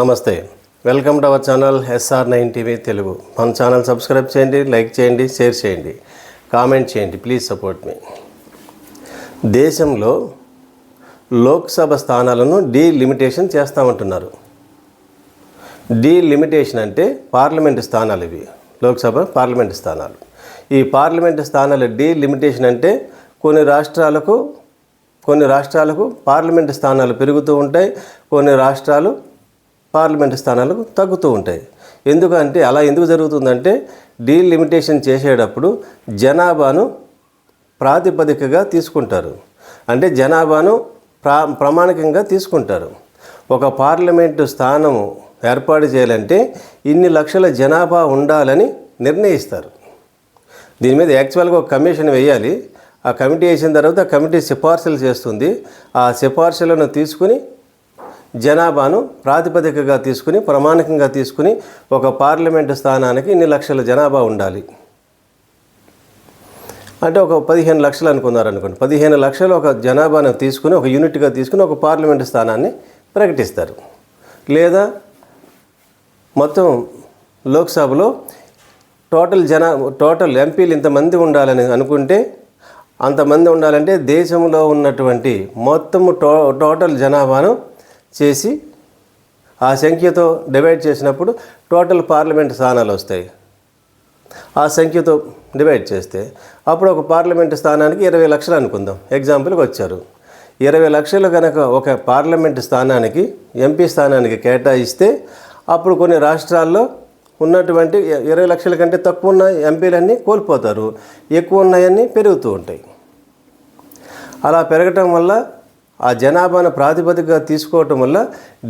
నమస్తే. Welcome to our channel SR nine TV Telugu. మన channel subscribe చేయండి like చేయండి షేర్ చేయండి కామెంట్ చేయండి ప్లీజ్ సపోర్ట్ మీ. దేశంలో లోక్సభ స్థానాలను డీలిమిటేషన్ చేస్తామంటున్నారు. డీలిమిటేషన్ అంటే పార్లమెంటు స్థానాలు ఇవి లోక్సభ పార్లమెంటు స్థానాలు. ఈ పార్లమెంటు స్థానాల డీలిమిటేషన్ అంటే కొన్ని రాష్ట్రాలకు కొన్ని రాష్ట్రాలకు పార్లమెంటు స్థానాలు పెరుగుతూ ఉంటాయి కొన్ని రాష్ట్రాలు పార్లమెంటు స్థానాలు తగ్గుతూ ఉంటాయి. ఎందుకంటే అలా ఎందుకు జరుగుతుందంటే డీలిమిటేషన్ చేసేటప్పుడు జనాభాను ప్రాతిపదికగా తీసుకుంటారు. అంటే జనాభాను ప్రా ప్రామాణికంగా తీసుకుంటారు. ఒక పార్లమెంటు స్థానము ఏర్పాటు చేయాలంటే ఇన్ని లక్షల జనాభా ఉండాలని నిర్ణయిస్తారు. దీని మీద యాక్చువల్గా ఒక కమిషన్ వేయాలి. ఆ కమిటీ వేసిన తర్వాత కమిటీ సిఫార్సులు చేస్తుంది. ఆ సిఫార్సులను తీసుకుని జనాభాను ప్రాతిపదికగా తీసుకుని ప్రామాణికంగా తీసుకుని ఒక పార్లమెంటు స్థానానికి ఇన్ని లక్షల జనాభా ఉండాలి. అంటే ఒక పదిహేను లక్షలు అనుకున్నారు అనుకోండి పదిహేను లక్షలు ఒక జనాభాను తీసుకుని ఒక యూనిట్గా తీసుకుని ఒక పార్లమెంటు స్థానాన్ని ప్రకటిస్తారు. లేదా మొత్తం లోక్సభలో టోటల్ జనా టోటల్ ఎంపీలు ఇంతమంది ఉండాలని అనుకుంటే అంతమంది ఉండాలంటే దేశంలో ఉన్నటువంటి మొత్తము టో టోటల్ జనాభాను చేసి ఆ సంఖ్యతో డివైడ్ చేసినప్పుడు టోటల్ పార్లమెంట్ స్థానాలు వస్తాయి. ఆ సంఖ్యతో డివైడ్ చేస్తే అప్పుడు ఒక పార్లమెంటు స్థానానికి ఇరవై లక్షలు అనుకుందాం. ఎగ్జాంపుల్కి వచ్చారు. ఇరవై లక్షలు కనుక ఒక పార్లమెంటు స్థానానికి ఎంపీ స్థానానికి కేటాయిస్తే అప్పుడు కొన్ని రాష్ట్రాల్లో ఉన్నటువంటి ఇరవై లక్షల కంటే తక్కువ ఉన్న ఎంపీలన్నీ కోల్పోతారు. ఎక్కువ ఉన్నాయన్నీ పెరుగుతూ ఉంటాయి. అలా పెరగటం వల్ల ఆ జనాభాను ప్రాతిపదికగా తీసుకోవటం వల్ల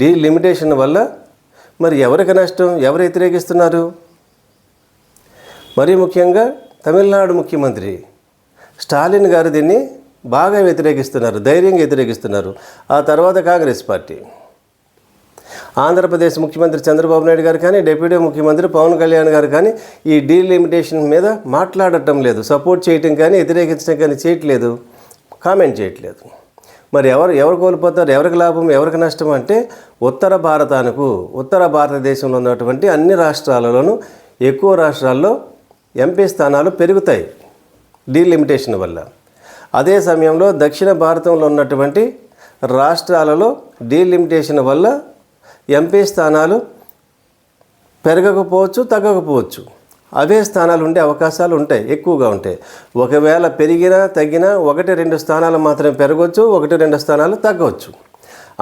డీలిమిటేషన్ వల్ల మరి ఎవరికి నష్టం ఎవరు వ్యతిరేకిస్తున్నారు? మరీ ముఖ్యంగా తమిళనాడు ముఖ్యమంత్రి స్టాలిన్ గారు దీన్ని బాగా వ్యతిరేకిస్తున్నారు ధైర్యంగా వ్యతిరేకిస్తున్నారు. ఆ తర్వాత కాంగ్రెస్ పార్టీ. ఆంధ్రప్రదేశ్ ముఖ్యమంత్రి చంద్రబాబు నాయుడు గారు కానీ డిప్యూటీ ముఖ్యమంత్రి పవన్ కళ్యాణ్ గారు కానీ ఈ డీలిమిటేషన్ మీద మాట్లాడటం లేదు. సపోర్ట్ చేయటం కానీ వ్యతిరేకించడం కానీ చేయట్లేదు. కామెంట్ చేయట్లేదు. మరి ఎవరు ఎవరు కోల్పోతారు ఎవరికి లాభం ఎవరికి నష్టం అంటే ఉత్తర భారతానికి ఉత్తర భారతదేశంలో ఉన్నటువంటి అన్ని రాష్ట్రాలలోనూ ఎక్కువ రాష్ట్రాల్లో ఎంపీ స్థానాలు పెరుగుతాయి డీలిమిటేషన్ వల్ల. అదే సమయంలో దక్షిణ భారతంలో ఉన్నటువంటి రాష్ట్రాలలో డీలిమిటేషన్ వల్ల ఎంపీ స్థానాలు పెరగకపోవచ్చు తగ్గకపోవచ్చు. అవే స్థానాలు ఉండే అవకాశాలు ఉంటాయి ఎక్కువగా ఉంటాయి. ఒకవేళ పెరిగినా తగ్గినా ఒకటి రెండు స్థానాలు మాత్రమే పెరగవచ్చు ఒకటి రెండు స్థానాలు తగ్గవచ్చు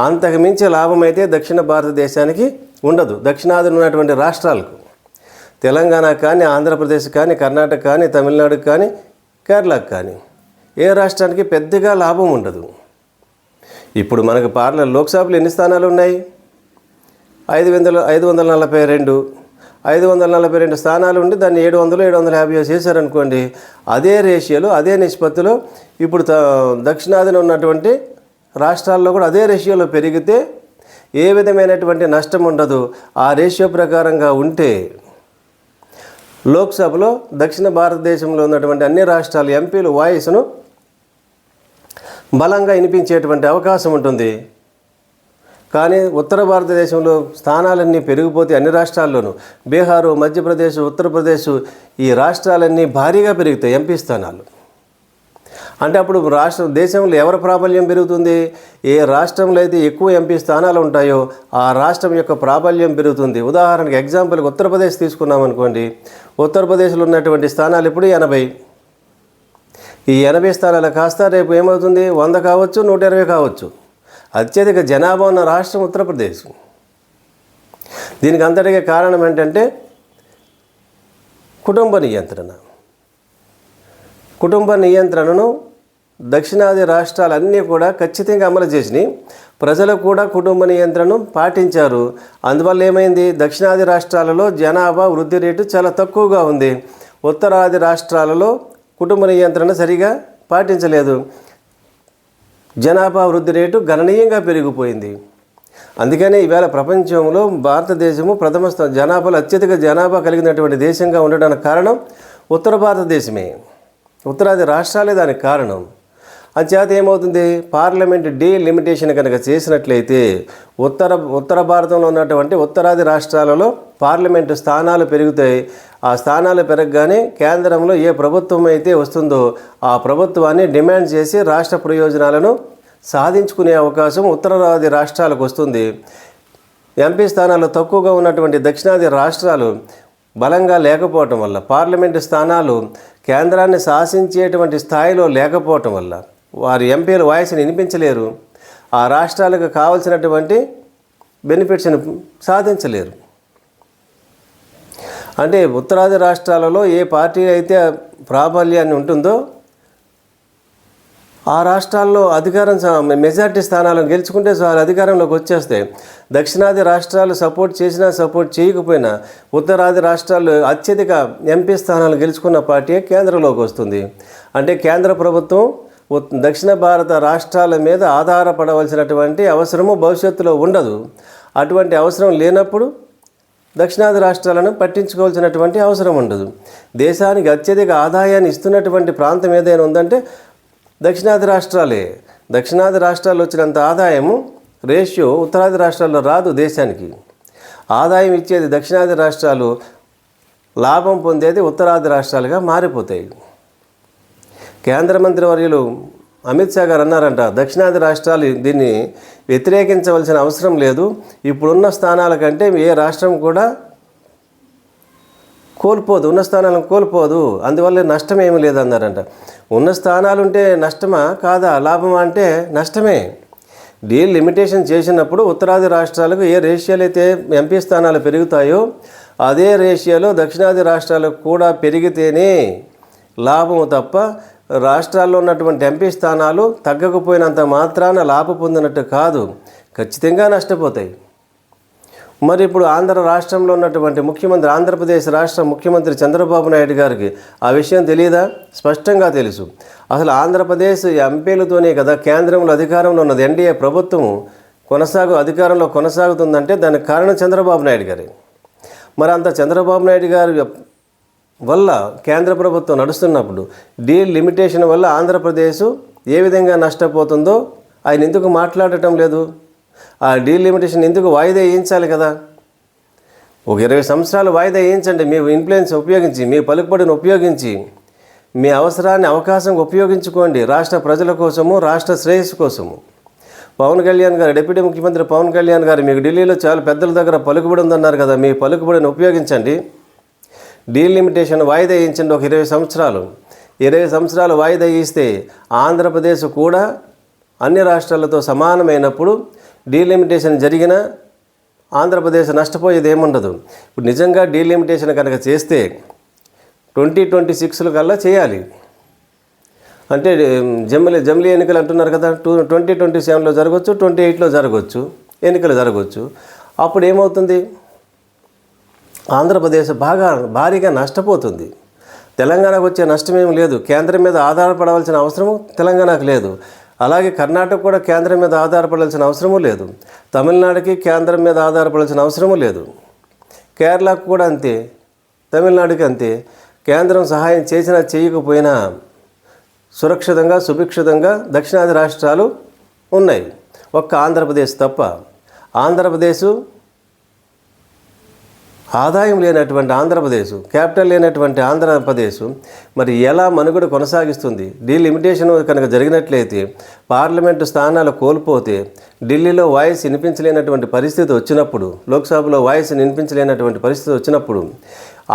అంతకు మించి లాభం అయితే దక్షిణ భారతదేశానికి ఉండదు. దక్షిణాదిన ఉన్నటువంటి రాష్ట్రాలకు. తెలంగాణ కానీ ఆంధ్రప్రదేశ్ కానీ కర్ణాటక కానీ తమిళనాడు కానీ కేరళకు కానీ ఏ రాష్ట్రానికి పెద్దగా లాభం ఉండదు. ఇప్పుడు మనకు పార్ల లోక్సభలో ఎన్ని స్థానాలు ఉన్నాయి? ఐదు వందల ఐదు వందల నలభై రెండు. ఐదు వందల నలభై రెండు స్థానాలు ఉండి దాన్ని ఏడు వందలు ఏడు వందల యాభై చేశారనుకోండి అదే రేషియోలో అదే నిష్పత్తిలో ఇప్పుడు త- దక్షిణాదిన ఉన్నటువంటి రాష్ట్రాల్లో కూడా అదే రేషియోలో పెరిగితే ఏ విధమైనటువంటి నష్టం ఉండదు. ఆ రేషియో ప్రకారంగా ఉంటే లోక్సభలో దక్షిణ భారతదేశంలో ఉన్నటువంటి అన్ని రాష్ట్రాల ఎంపీలు వాయిస్ను బలంగా వినిపించేటువంటి అవకాశం ఉంటుంది. కానీ ఉత్తర భారతదేశంలో స్థానాలన్నీ పెరిగిపోతే అన్ని రాష్ట్రాల్లోనూ. బీహారు మధ్యప్రదేశ్ ఉత్తరప్రదేశ్ ఈ రాష్ట్రాలన్నీ భారీగా పెరుగుతాయి ఎంపీ స్థానాలు. అంటే అప్పుడు రాష్ట్ర దేశంలో ఎవరి ప్రాబల్యం పెరుగుతుంది? ఏ రాష్ట్రంలో అయితే ఎక్కువ ఎంపీ స్థానాలు ఉంటాయో ఆ రాష్ట్రం యొక్క ప్రాబల్యం పెరుగుతుంది. ఉదాహరణకి ఎగ్జాంపుల్కి ఉత్తరప్రదేశ్ తీసుకున్నాం అనుకోండి. ఉత్తరప్రదేశ్లో ఉన్నటువంటి స్థానాలు ఇప్పుడు ఎనభై. ఈ ఎనభై స్థానాలు కాస్త రేపు ఏమవుతుంది? వంద కావచ్చు నూట ఇరవై కావచ్చు. అత్యధిక జనాభా ఉన్న రాష్ట్రం ఉత్తరప్రదేశ్. దీనికి అంతటికి కారణం ఏంటంటే కుటుంబ నియంత్రణ. కుటుంబ నియంత్రణను దక్షిణాది రాష్ట్రాలన్నీ కూడా ఖచ్చితంగా అమలు చేసినాయి. ప్రజలు కూడా కుటుంబ నియంత్రణను పాటించారు. అందువల్ల ఏమైంది? దక్షిణాది రాష్ట్రాలలో జనాభా వృద్ధి రేటు చాలా తక్కువగా ఉంది. ఉత్తరాది రాష్ట్రాలలో కుటుంబ నియంత్రణ సరిగా పాటించలేదు. జనాభా వృద్ధి రేటు గణనీయంగా పెరిగిపోయింది. అందుకనే ఈవేళ ప్రపంచంలో భారతదేశము ప్రథమ జనాభాలో అత్యధిక జనాభా కలిగినటువంటి దేశంగా ఉండడానికి కారణం ఉత్తర భారతదేశమే. ఉత్తరాది రాష్ట్రాలే దానికి కారణం. అంచేత ఏమవుతుంది? పార్లమెంట్ డీలిమిటేషన్ కనుక చేసినట్లయితే ఉత్తర ఉత్తర భారతంలో ఉన్నటువంటి ఉత్తరాది రాష్ట్రాలలో పార్లమెంటు స్థానాలు పెరుగుతాయి. ఆ స్థానాలు పెరగగానే కేంద్రంలో ఏ ప్రభుత్వం అయితే వస్తుందో ఆ ప్రభుత్వాన్ని డిమాండ్ చేసి రాష్ట్ర ప్రయోజనాలను సాధించుకునే అవకాశం ఉత్తరాది రాష్ట్రాలకు వస్తుంది. ఎంపీ స్థానాలు తక్కువగా ఉన్నటువంటి దక్షిణాది రాష్ట్రాలు బలంగా లేకపోవటం వల్ల పార్లమెంటు స్థానాలు కేంద్రాన్ని శాసించేటువంటి స్థాయిలో లేకపోవటం వల్ల వారి ఎంపీల వాయిస్ని వినిపించలేరు. ఆ రాష్ట్రాలకు కావలసినటువంటి బెనిఫిట్స్ని సాధించలేరు. అంటే ఉత్తరాది రాష్ట్రాలలో ఏ పార్టీ అయితే ప్రాబల్యాన్ని ఉంటుందో ఆ రాష్ట్రాల్లో అధికారం మెజార్టీ స్థానాలను గెలుచుకుంటే చాలు అధికారంలోకి వచ్చేస్తాయి. దక్షిణాది రాష్ట్రాలు సపోర్ట్ చేసినా సపోర్ట్ చేయకపోయినా ఉత్తరాది రాష్ట్రాలు అత్యధిక ఎంపీ స్థానాలు గెలుచుకున్న పార్టీ కేంద్రంలోకి వస్తుంది. అంటే కేంద్ర ప్రభుత్వం ఉత్- దక్షిణ భారత రాష్ట్రాల మీద ఆధారపడవలసినటువంటి అవసరము భవిష్యత్తులో ఉండదు. అటువంటి అవసరం లేనప్పుడు దక్షిణాది రాష్ట్రాలను పట్టించుకోవాల్సినటువంటి అవసరం ఉండదు. దేశానికి అత్యధిక ఆదాయాన్ని ఇస్తున్నటువంటి ప్రాంతం ఏదైనా ఉందంటే దక్షిణాది రాష్ట్రాలే. దక్షిణాది రాష్ట్రాల్లో వచ్చినంత ఆదాయము రేషియో ఉత్తరాది రాష్ట్రాల్లో రాదు దేశానికి. ఆదాయం ఇచ్చేది దక్షిణాది రాష్ట్రాలు లాభం పొందేది ఉత్తరాది రాష్ట్రాలుగా మారిపోతాయి. కేంద్ర మంత్రి వర్యులు అమిత్ షా గారు అన్నారంట దక్షిణాది రాష్ట్రాలు దీన్ని వ్యతిరేకించవలసిన అవసరం లేదు. ఇప్పుడున్న స్థానాల కంటే ఏ రాష్ట్రం కూడా కోల్పోదు. ఉన్న స్థానాలను కోల్పోదు. అందువల్ల నష్టం ఏమీ లేదన్నారంట. ఉన్న స్థానాలు ఉంటే నష్టమా? కాదా? లాభమా అంటే నష్టమే. డీల్ లిమిటేషన్ చేసినప్పుడు ఉత్తరాది రాష్ట్రాలకు ఏ రేషియోలు అయితే ఎంపీ స్థానాలు పెరుగుతాయో అదే రేషియోలో దక్షిణాది రాష్ట్రాలకు కూడా పెరిగితేనే లాభము తప్ప రాష్ట్రాల్లో ఉన్నటువంటి ఎంపీ స్థానాలు తగ్గకపోయినంత మాత్రాన లాభ పొందినట్టు కాదు. ఖచ్చితంగా నష్టపోతాయి. మరి ఇప్పుడు ఆంధ్ర రాష్ట్రంలో ఉన్నటువంటి ముఖ్యమంత్రి ఆంధ్రప్రదేశ్ రాష్ట్ర ముఖ్యమంత్రి చంద్రబాబు నాయుడు గారికి ఆ విషయం తెలియదా? స్పష్టంగా తెలుసు. అసలు ఆంధ్రప్రదేశ్ ఎంపీలతోనే కదా కేంద్రంలో అధికారంలో ఉన్నది. ఎన్డీఏ ప్రభుత్వం కొనసాగు అధికారంలో కొనసాగుతుందంటే దానికి కారణం చంద్రబాబు నాయుడు గారే. మరి అంత చంద్రబాబు నాయుడు గారు వల్ల కేంద్ర ప్రభుత్వం నడుస్తున్నప్పుడు డీల్ లిమిటేషన్ వల్ల ఆంధ్రప్రదేశ్ ఏ విధంగా నష్టపోతుందో ఆయన ఎందుకు మాట్లాడటం లేదు? ఆ డీల్ లిమిటేషన్ ఎందుకు వాయిదా వేయించాలి కదా? ఒక ఇరవై సంవత్సరాలు వాయిదా వేయించండి. మీ ఇన్ఫ్లుయెన్స్ ఉపయోగించి మీ పలుకుబడిని ఉపయోగించి మీ అవసరాన్ని అవకాశం ఉపయోగించుకోండి రాష్ట్ర ప్రజల కోసము రాష్ట్ర శ్రేయస్సు కోసము. పవన్ కళ్యాణ్ గారు డిప్యూటీ ముఖ్యమంత్రి పవన్ కళ్యాణ్ గారు మీకు ఢిల్లీలో చాలా పెద్దల దగ్గర పలుకుబడి ఉందన్నారు కదా మీ పలుకుబడిని ఉపయోగించండి. డీల్ లిమిటేషన్ వాయిదా వేయించండి ఒక ఇరవై సంవత్సరాలు. ఇరవై సంవత్సరాలు వాయిదా ఇస్తే ఆంధ్రప్రదేశ్ కూడా అన్ని రాష్ట్రాలతో సమానమైనప్పుడు డీలిమిటేషన్ జరిగిన ఆంధ్రప్రదేశ్ నష్టపోయేది ఏముండదు ఇప్పుడు నిజంగా డీలిమిటేషన్ కనుక చేస్తే ట్వంటీ ట్వంటీ సిక్స్ల కల్లా చేయాలి. అంటే జమ్లీ జమ్లీ ఎన్నికలు అంటున్నారు కదా టూ ట్వంటీ ట్వంటీ సెవెన్లో జరగవచ్చు ట్వంటీ ఎయిట్లో జరగవచ్చు ఎన్నికలు జరగవచ్చు అప్పుడు ఏమవుతుంది ఆంధ్రప్రదేశ్ బాగా భారీగా నష్టపోతుంది. తెలంగాణకు వచ్చే నష్టమేం లేదు. కేంద్రం మీద ఆధారపడవలసిన అవసరము తెలంగాణకు లేదు. అలాగే కర్ణాటక కూడా కేంద్రం మీద ఆధారపడాల్సిన అవసరము లేదు. తమిళనాడుకి కేంద్రం మీద ఆధారపడాల్సిన అవసరము లేదు. కేరళకు కూడా అంతే. తమిళనాడుకి అంతే. కేంద్రం సహాయం చేసినా చేయకపోయినా సురక్షితంగా సుభిక్షితంగా దక్షిణాది రాష్ట్రాలు ఉన్నాయి. ఒక్క ఆంధ్రప్రదేశ్ తప్ప. ఆంధ్రప్రదేశ్ ఆదాయం లేనటువంటి ఆంధ్రప్రదేశ్ క్యాపిటల్ లేనటువంటి ఆంధ్రప్రదేశ్ మరి ఎలా మనుగడ కొనసాగిస్తుంది? డీలిమిటేషన్ కనుక జరిగినట్లయితే పార్లమెంటు స్థానాలు కోల్పోతే ఢిల్లీలో వాయిస్ వినిపించలేనటువంటి పరిస్థితి వచ్చినప్పుడు లోక్సభలో వాయిస్ వినిపించలేనటువంటి పరిస్థితి వచ్చినప్పుడు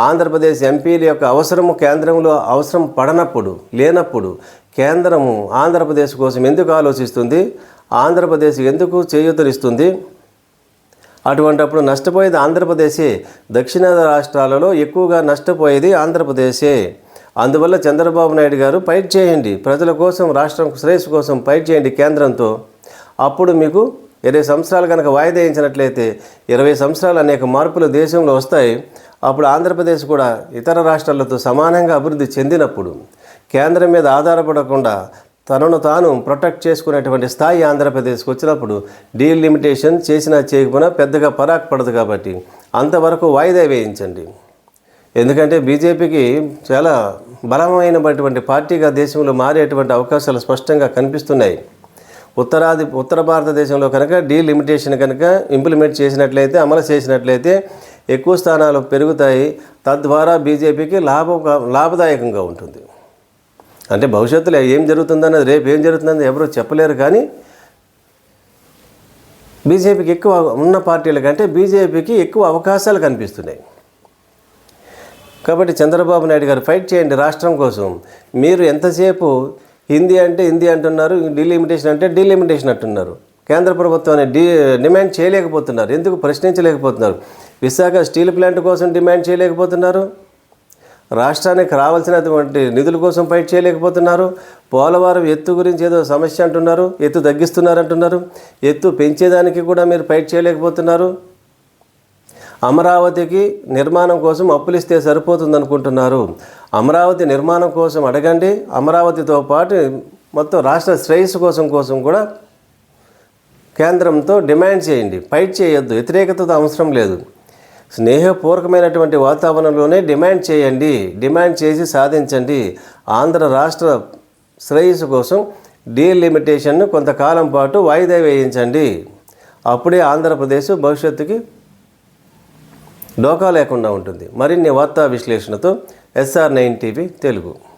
ఆంధ్రప్రదేశ్ ఎంపీల యొక్క అవసరము కేంద్రంలో అవసరం పడనప్పుడు లేనప్పుడు కేంద్రము ఆంధ్రప్రదేశ్ కోసం ఎందుకు ఆలోచిస్తుంది? ఆంధ్రప్రదేశ్ ఎందుకు చేయూతనిస్తుంది? అటువంటప్పుడు నష్టపోయేది ఆంధ్రప్రదేశే. దక్షిణాది రాష్ట్రాలలో ఎక్కువగా నష్టపోయేది ఆంధ్రప్రదేశే. అందువల్ల చంద్రబాబు నాయుడు గారు ఫైట్ చేయండి. ప్రజల కోసం రాష్ట్రం శ్రేయస్సు కోసం ఫైట్ చేయండి కేంద్రంతో. అప్పుడు మీకు ఇరవై సంవత్సరాలు కనుక వాయిదా వేయించినట్లయితే ఇరవై సంవత్సరాలు అనేక మార్పులు దేశంలో వస్తాయి. అప్పుడు ఆంధ్రప్రదేశ్ కూడా ఇతర రాష్ట్రాలతో సమానంగా అభివృద్ధి చెందినప్పుడు కేంద్రం మీద ఆధారపడకుండా తనను తాను ప్రొటెక్ట్ చేసుకునేటువంటి స్థాయి ఆంధ్రప్రదేశ్కి వచ్చినప్పుడు డీల్ లిమిటేషన్ చేసినా చేయకపోయినా పెద్దగా పరాక్ పడదు కాబట్టి అంతవరకు వాయిదా వేయించండి. ఎందుకంటే బీజేపీకి చాలా బలమైనటువంటి పార్టీగా దేశంలో మారేటువంటి అవకాశాలు స్పష్టంగా కనిపిస్తున్నాయి. ఉత్తరాది ఉత్తర భారతదేశంలో కనుక డీలిమిటేషన్ కనుక ఇంప్లిమెంట్ చేసినట్లయితే అమలు చేసినట్లయితే ఎక్కువ స్థానాలు పెరుగుతాయి. తద్వారా బీజేపీకి లాభ లాభదాయకంగా ఉంటుంది. అంటే భవిష్యత్తులో ఏం జరుగుతుందన్నది రేపు ఏం జరుగుతుందని ఎవరూ చెప్పలేరు కానీ బీజేపీకి ఎక్కువ ఉన్న పార్టీల కంటే బీజేపీకి ఎక్కువ అవకాశాలు కనిపిస్తున్నాయి. కాబట్టి చంద్రబాబు నాయుడు గారు ఫైట్ చేయండి రాష్ట్రం కోసం. మీరు ఎంతసేపు హిందీ అంటే హిందీ అంటున్నారు డీలిమిటేషన్ అంటే డీలిమిటేషన్ అంటున్నారు. కేంద్ర ప్రభుత్వాన్ని డీ డిమాండ్ చేయలేకపోతున్నారు. ఎందుకు? ప్రశ్నించలేకపోతున్నారు. విశాఖ స్టీల్ ప్లాంట్ కోసం డిమాండ్ చేయలేకపోతున్నారు. రాష్ట్రానికి రావాల్సినటువంటి నిధుల కోసం ఫైట్ చేయలేకపోతున్నారు. పోలవరం ఎత్తు గురించి ఏదో సమస్య అంటున్నారు. ఎత్తు తగ్గిస్తున్నారు అంటున్నారు ఎత్తు పెంచేదానికి కూడా మీరు ఫైట్ చేయలేకపోతున్నారు. అమరావతికి నిర్మాణం కోసం అప్పులు ఇస్తే సరిపోతుంది అనుకుంటున్నారు అమరావతి నిర్మాణం కోసం అడగండి. అమరావతితో పాటు మొత్తం రాష్ట్ర శ్రేయస్సు కోసం కోసం కూడా కేంద్రంతో డిమాండ్ చేయండి. ఫైట్ చేయొద్దు. వ్యతిరేకతతో అవసరం లేదు. స్నేహపూర్వకమైనటువంటి వాతావరణంలోనే డిమాండ్ చేయండి డిమాండ్ చేసి సాధించండి. ఆంధ్ర రాష్ట్ర శ్రేయస్సు కోసం డీలిమిటేషన్ను కొంతకాలం పాటు వాయిదా వేయించండి. అప్పుడే ఆంధ్రప్రదేశ్ భవిష్యత్తుకి డోకా లేకుండా ఉంటుంది. మరిన్ని వార్తా విశ్లేషణతో ఎస్ఆర్ నైన్ టీవీ తెలుగు.